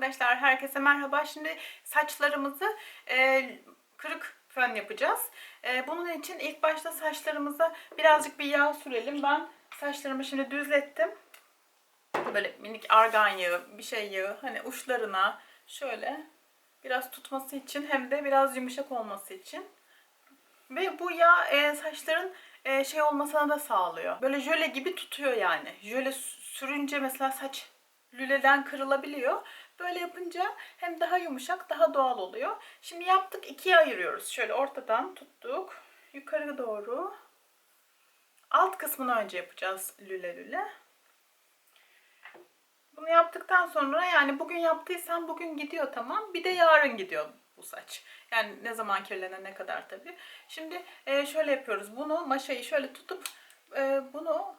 Arkadaşlar herkese merhaba. Şimdi saçlarımızı e, kırık fön yapacağız. E, bunun için ilk başta saçlarımıza birazcık bir yağ sürelim. Ben saçlarımı şimdi düzlettim. Böyle minik argan yağı, bir şey yağı hani uçlarına şöyle biraz tutması için hem de biraz yumuşak olması için. Ve bu yağ e, saçların e, şey olmasına da sağlıyor. Böyle jöle gibi tutuyor yani. Jöle sürünce mesela saç lüleden kırılabiliyor. Böyle yapınca hem daha yumuşak, daha doğal oluyor. Şimdi yaptık, ikiye ayırıyoruz. Şöyle ortadan tuttuk. Yukarı doğru. Alt kısmını önce yapacağız lüle lüle. Bunu yaptıktan sonra yani bugün yaptıysan bugün gidiyor tamam. Bir de yarın gidiyor bu saç. Yani ne zaman kirlenene kadar tabii. Şimdi e, şöyle yapıyoruz. Bunu maşayı şöyle tutup e, bunu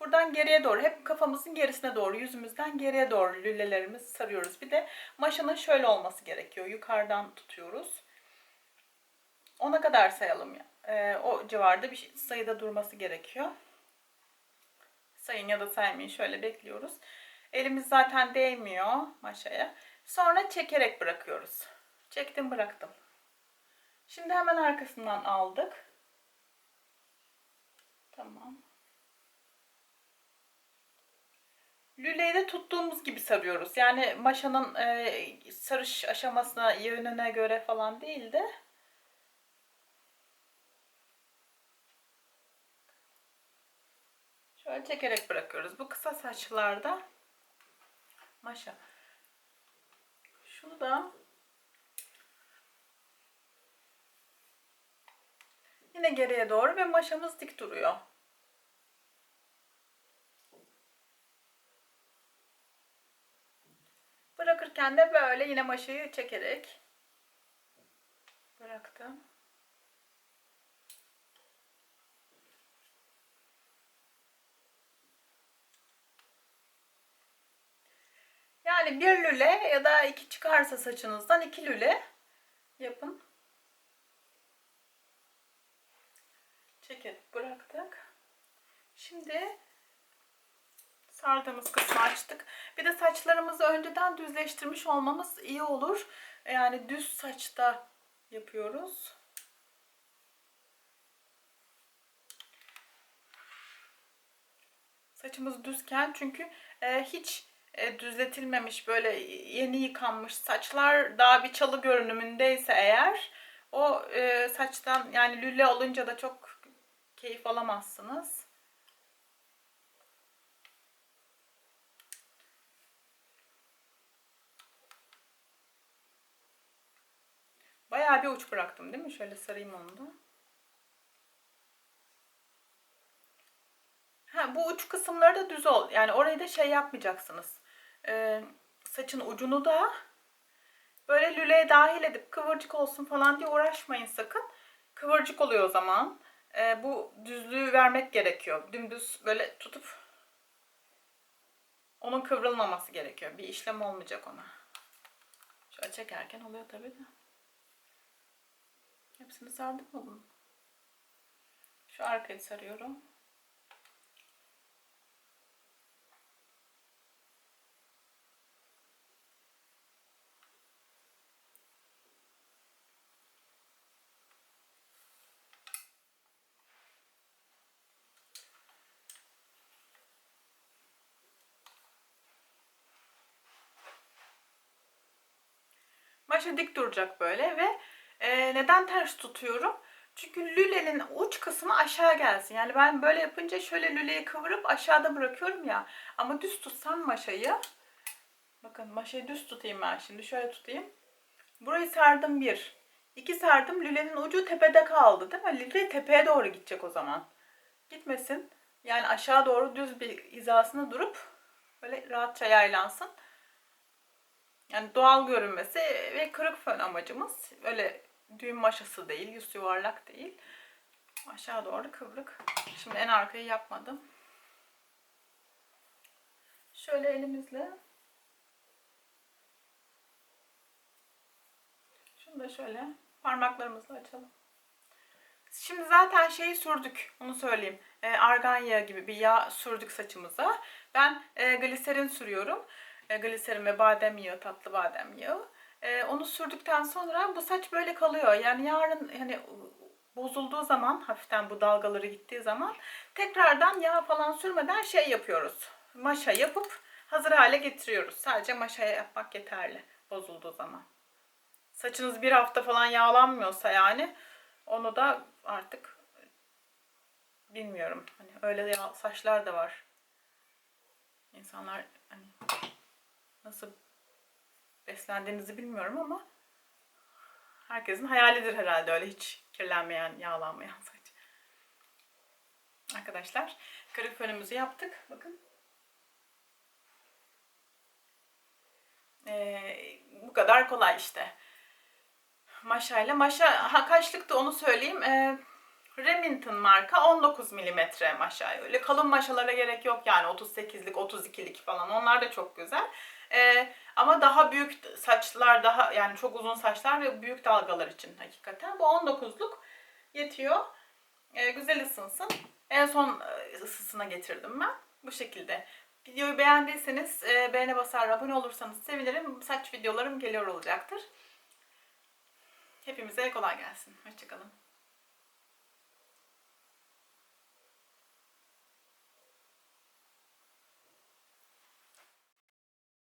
buradan geriye doğru hep kafamızın gerisine doğru yüzümüzden geriye doğru lülelerimizi sarıyoruz. Bir de maşanın şöyle olması gerekiyor. Yukarıdan tutuyoruz. Ona kadar sayalım. E, o civarda bir sayıda durması gerekiyor. Sayın ya da saymayın. Şöyle bekliyoruz. Elimiz zaten değmiyor maşaya. Sonra çekerek bırakıyoruz. Çektim bıraktım. Şimdi hemen arkasından aldık. Tamam. Lüleyi de tuttuğumuz gibi sarıyoruz. Yani maşanın e, sarış aşamasına, yönüne göre falan değil de şöyle çekerek bırakıyoruz. Bu kısa saçlarda maşa. Şunu da Yine geriye doğru ve maşamız dik duruyor. Bırakırken de böyle yine maşayı çekerek bıraktım. Yani bir lüle ya da iki çıkarsa saçınızdan iki lüle yapın. Çekip bıraktık. Şimdi sardığımız kısmı açtık. Bir de saçlarımızı önceden düzleştirmiş olmamız iyi olur. Yani düz saçta yapıyoruz. Saçımız düzken çünkü e, hiç e, düzletilmemiş böyle yeni yıkanmış saçlar daha bir çalı görünümündeyse eğer o e, saçtan yani lüle olunca da çok keyif alamazsınız. Bayağı bir uç bıraktım değil mi? Şöyle sarayım onu da. Ha, bu uç kısımları da düz ol. Yani orayı da şey yapmayacaksınız. Ee, saçın ucunu da böyle lüleye dahil edip kıvırcık olsun falan diye uğraşmayın sakın. Kıvırcık oluyor o zaman. Ee, bu düzlüğü vermek gerekiyor. Dümdüz böyle tutup onun kıvrılmaması gerekiyor. Bir işlem olmayacak ona. Şöyle çekerken oluyor tabii de. Hepsini sardık mı bunu? Şu arkayı sarıyorum. Maşa dik duracak böyle ve e, neden ters tutuyorum? Çünkü lülenin uç kısmı aşağı gelsin. Yani ben böyle yapınca şöyle lüleyi kıvırıp aşağıda bırakıyorum ya. Ama düz tutsam maşayı. Bakın maşayı düz tutayım ben şimdi. Şöyle tutayım. Burayı sardım bir. İki sardım. Lülenin ucu tepede kaldı değil mi? Lüle tepeye doğru gidecek o zaman. Gitmesin. Yani aşağı doğru düz bir hizasına durup böyle rahatça yaylansın. Yani doğal görünmesi ve kırık fön amacımız. Öyle düğüm maşası değil, yüz yuvarlak değil. Aşağı doğru kıvrık. Şimdi en arkayı yapmadım. Şöyle elimizle şunu da şöyle parmaklarımızla açalım. Şimdi zaten şeyi sürdük. Onu söyleyeyim. E, argan yağı gibi bir yağ sürdük saçımıza. Ben e, gliserin sürüyorum. E, gliserin ve badem yağı, tatlı badem yağı. Onu sürdükten sonra bu saç böyle kalıyor. Yani yarın hani bozulduğu zaman hafiften bu dalgaları gittiği zaman tekrardan yağ falan sürmeden şey yapıyoruz. Maşa yapıp hazır hale getiriyoruz. Sadece maşaya yapmak yeterli bozulduğu zaman. Saçınız bir hafta falan yağlanmıyorsa yani onu da artık bilmiyorum. Hani öyle yağ, saçlar da var. İnsanlar hani nasıl beslendiğinizi bilmiyorum ama herkesin hayalidir herhalde öyle hiç kirlenmeyen, yağlanmayan saç. Arkadaşlar fönümüzü yaptık. Bakın. Ee, bu kadar kolay işte. Maşayla. Maşa ha, kaçlıktı onu söyleyeyim. Ee, Remington marka 19 milimetre maşa. Öyle kalın maşalara gerek yok yani 38'lik 32'lik falan. Onlar da çok güzel. Ee, ama daha büyük saçlar daha yani çok uzun saçlar ve büyük dalgalar için hakikaten. Bu 19'luk yetiyor. Ee, güzel ısınsın. En son e, ısısına getirdim ben. Bu şekilde. Videoyu beğendiyseniz e, beğene basar, abone olursanız sevinirim. Saç videolarım geliyor olacaktır. Hepimize kolay gelsin. Hoşçakalın.